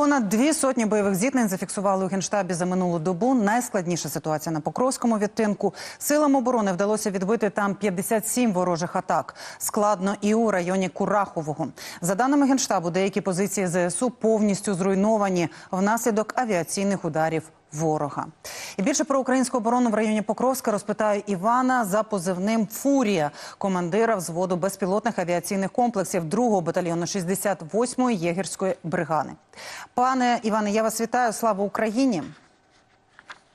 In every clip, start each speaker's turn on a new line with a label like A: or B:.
A: Понад дві сотні бойових зіткнень зафіксували у генштабі за минулу добу. Найскладніша ситуація на Покровському відтинку. Силам оборони вдалося відбити там 57 ворожих атак. Складно і у районі Курахового. За даними генштабу, деякі позиції ЗСУ повністю зруйновані внаслідок авіаційних ударів. Ворога і більше про українську оборону в районі Покровська розпитаю Івана за позивним Фурія, командира взводу безпілотних авіаційних комплексів 2-го батальйону 68-ї єгерської бригади. Пане Іване, я вас вітаю. Слава Україні!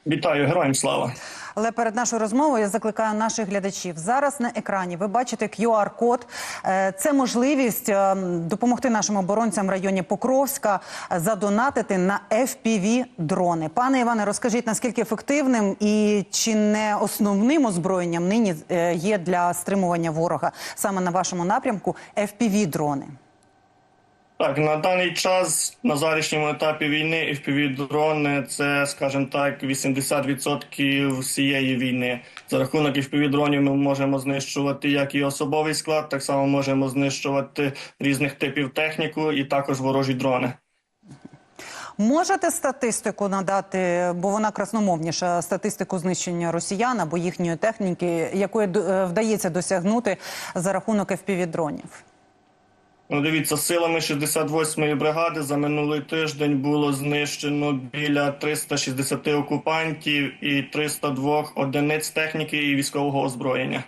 B: Вітаю, героям слава.
A: Але перед нашою розмовою я закликаю наших глядачів. Зараз на екрані ви бачите QR-код. Е, Це можливість е, допомогти нашим оборонцям в районі Покровська е, задонатити на fpv дрони. Пане Іване, розкажіть наскільки ефективним і чи не основним озброєнням нині є для стримування ворога саме на вашому напрямку fpv дрони.
B: Так, на даний час на зарішньому етапі війни FPV-дрони – це, скажімо так, 80% всієї війни. За рахунок FPV-дронів ми можемо знищувати як і особовий склад, так само можемо знищувати різних типів техніку і також ворожі дрони.
A: Можете статистику надати, бо вона красномовніша статистику знищення росіян або їхньої техніки, якої е, вдається досягнути за рахунок fpv дронів
B: Ну, дивіться, силами 68-ї бригади за минулий тиждень було знищено біля 360 окупантів і 302 одиниць техніки і військового озброєння.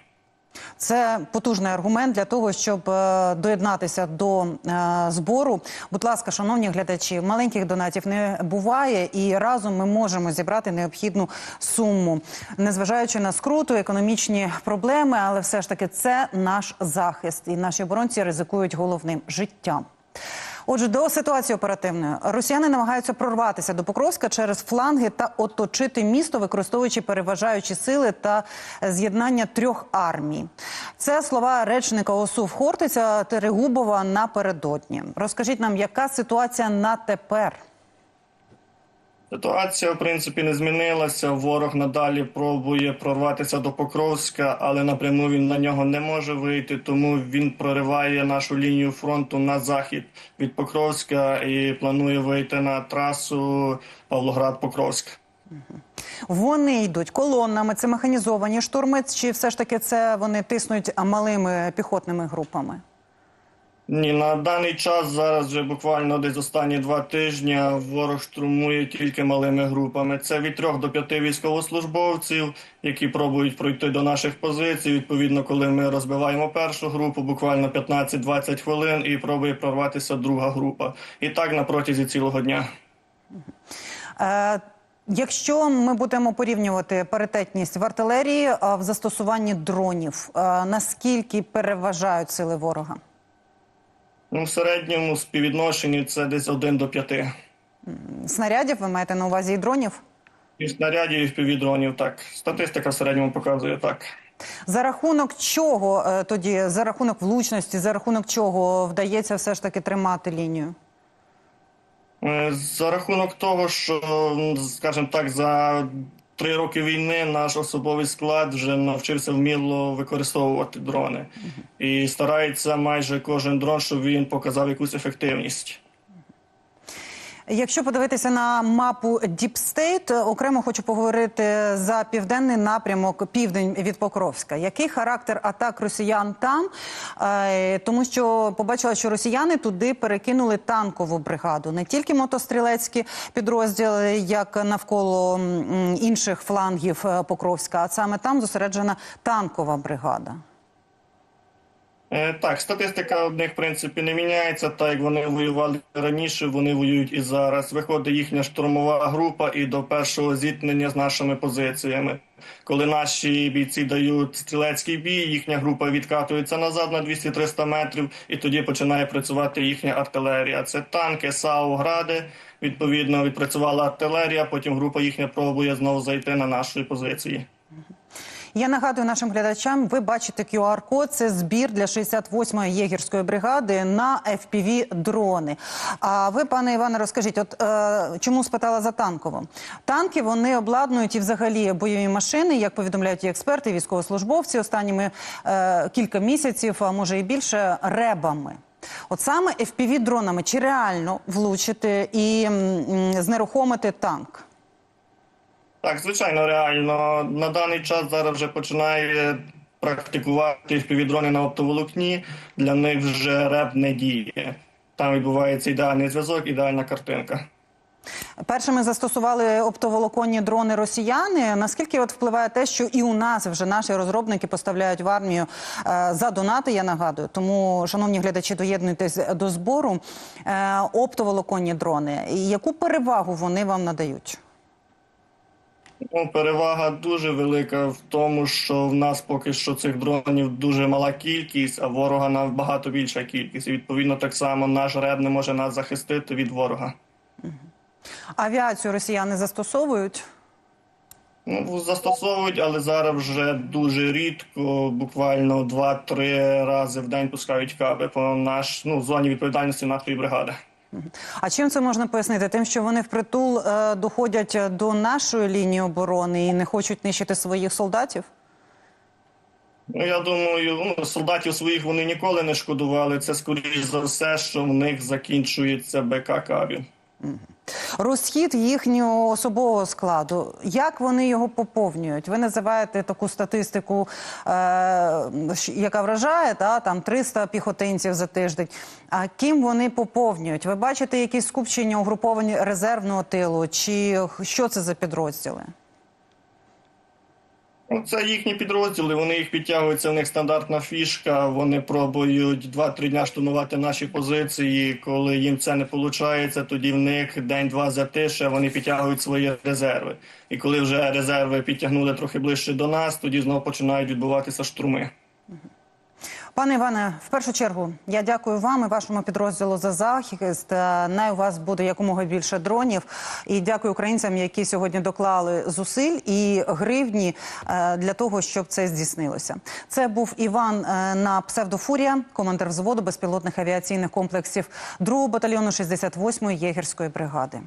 A: Це потужний аргумент для того, щоб е, доєднатися до е, збору. Будь ласка, шановні глядачі, маленьких донатів не буває, і разом ми можемо зібрати необхідну суму, незважаючи на скруту, економічні проблеми, але все ж таки це наш захист, і наші оборонці ризикують головним життям. Отже, до ситуації оперативної росіяни намагаються прорватися до Покровська через фланги та оточити місто, використовуючи переважаючі сили та з'єднання трьох армій. Це слова речника ОСУ Хортиця Терегубова напередодні. Розкажіть нам, яка ситуація на тепер?
B: Ситуація, в принципі, не змінилася. Ворог надалі пробує прорватися до Покровська, але напряму він на нього не може вийти, тому він прориває нашу лінію фронту на захід від Покровська і планує вийти на трасу Павлоград-Покровськ.
A: Вони йдуть колоннами, це механізовані штурми, чи все ж таки це вони тиснуть малими піхотними групами?
B: Ні, на даний час зараз вже буквально десь останні два тижні ворог штурмує тільки малими групами. Це від трьох до п'яти військовослужбовців, які пробують пройти до наших позицій. Відповідно, коли ми розбиваємо першу групу, буквально 15-20 хвилин, і пробує прорватися друга група. І так на протязі цілого дня.
A: Е, Якщо ми будемо порівнювати паритетність в артилерії а в застосуванні дронів, е, наскільки переважають сили ворога?
B: Ну, в середньому співвідношенні це десь 1 до 5.
A: Снарядів ви маєте на увазі і дронів?
B: І снарядів, і впівдронів, так. Статистика в середньому показує так.
A: За рахунок чого е, тоді, за рахунок влучності, за рахунок чого вдається все ж таки тримати лінію?
B: Е, За рахунок того, що, скажімо так, за три роки війни наш особовий склад вже навчився вміло використовувати дрони і старається майже кожен дрон, щоб він показав якусь ефективність.
A: Якщо подивитися на мапу State, окремо хочу поговорити за південний напрямок, південь від Покровська. Який характер атак росіян там? Е, Тому що побачила, що росіяни туди перекинули танкову бригаду, не тільки мотострілецькі підрозділи, як навколо інших флангів е, Покровська, а саме там зосереджена танкова бригада.
B: Е, Так, статистика в них в принципі не міняється. Так як вони воювали раніше, вони воюють і зараз. Виходить їхня штурмова група і до першого зіткнення з нашими позиціями. Коли наші бійці дають стрілецький бій, їхня група відкатується назад на 200-300 метрів, і тоді починає працювати їхня артилерія. Це танки, САУ, гради. Відповідно, відпрацювала артилерія. Потім група їхня пробує знову зайти на наші позиції.
A: Я нагадую нашим глядачам, ви бачите QR-код, це збір для 68-ї єгерської бригади на FPV-дрони. А ви, пане Іване, розкажіть, от е, чому спитала за танкову? Танки вони обладнують і взагалі бойові машини, як повідомляють і експерти, і військовослужбовці останніми е, кілька місяців, а може і більше, ребами. От саме fpv дронами чи реально влучити і м, знерухомити танк?
B: Так, звичайно, реально. На даний час зараз вже починає практикувати впівдрони на оптоволокні. Для них вже реп не діє. Там відбувається ідеальний зв'язок, ідеальна картинка.
A: Першими застосували оптоволоконні дрони росіяни. Наскільки от впливає те, що і у нас вже наші розробники поставляють в армію е, за донати? Я нагадую. Тому, шановні глядачі, доєднуйтесь до збору. Е, оптоволоконні дрони. Яку перевагу вони вам надають?
B: Ну, перевага дуже велика в тому, що в нас поки що цих дронів дуже мала кількість, а ворога набагато більша кількість. І відповідно так само наш реп не може нас захистити від ворога.
A: Авіацію росіяни застосовують.
B: Ну, застосовують, але зараз вже дуже рідко, буквально 2-3 рази в день пускають каби по наш ну, зоні відповідальності нашої бригади.
A: А чим це можна пояснити? Тим, що вони впритул е, доходять до нашої лінії оборони і не хочуть нищити своїх солдатів?
B: Ну, я думаю, ну, солдатів своїх вони ніколи не шкодували. Це скоріш за все, що в них закінчується БК кабів.
A: Розхід їхнього особового складу. Як вони його поповнюють? Ви називаєте таку статистику, е, яка вражає, та, там 300 піхотинців за тиждень. А ким вони поповнюють? Ви бачите якісь скупчення угруповані резервного тилу? Чи що це за підрозділи?
B: Ну, це їхні підрозділи, вони їх підтягуються, в них стандартна фішка. Вони пробують 2-3 дня штурмувати наші позиції. Коли їм це не виходить, тоді в них день-два затише, вони підтягують свої резерви. І коли вже резерви підтягнули трохи ближче до нас, тоді знову починають відбуватися штурми.
A: Пане Іване, в першу чергу я дякую вам і вашому підрозділу за захист. Е, Най у вас буде якомога більше дронів. І дякую українцям, які сьогодні доклали зусиль і гривні е, для того, щоб це здійснилося. Це був Іван е, на псевдофурія, командир взводу безпілотних авіаційних комплексів 2-го батальйону 68-ї єгерської бригади.